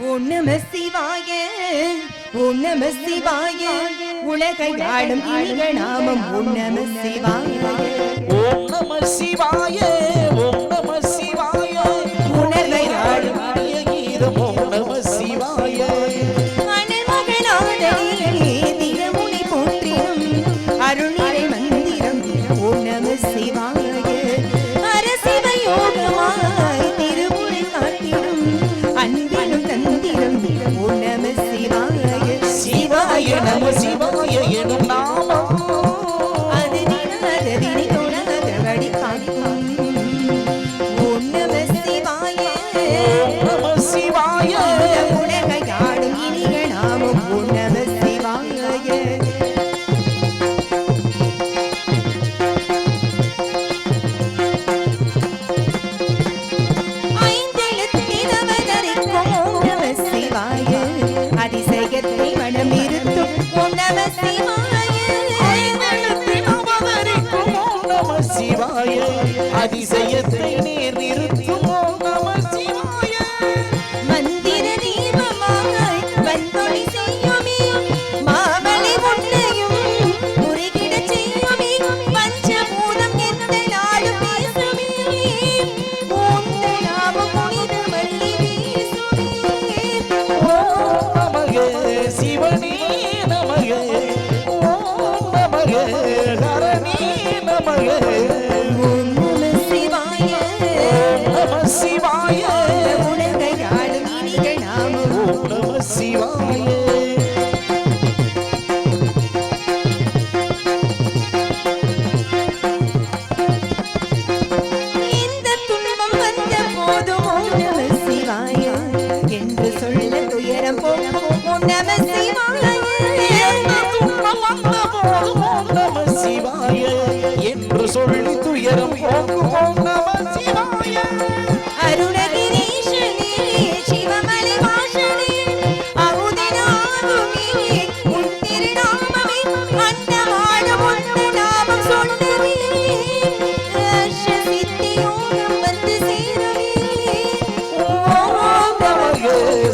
ஓம் நம சிவாய ஓம் நம சிவாய உலகை ஆடும் நாமம் ஓம் நம சிவாய. ஓம் நம சிவாய. Never see my சிவாய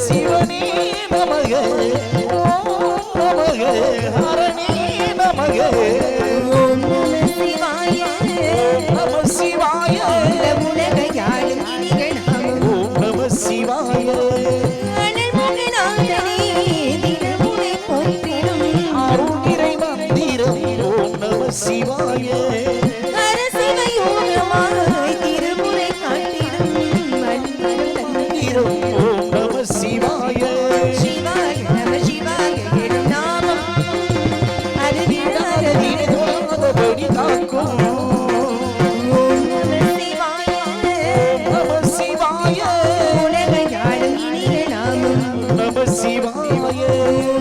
சிவனே நமக நமக ஹரணே நமக. சிவாய.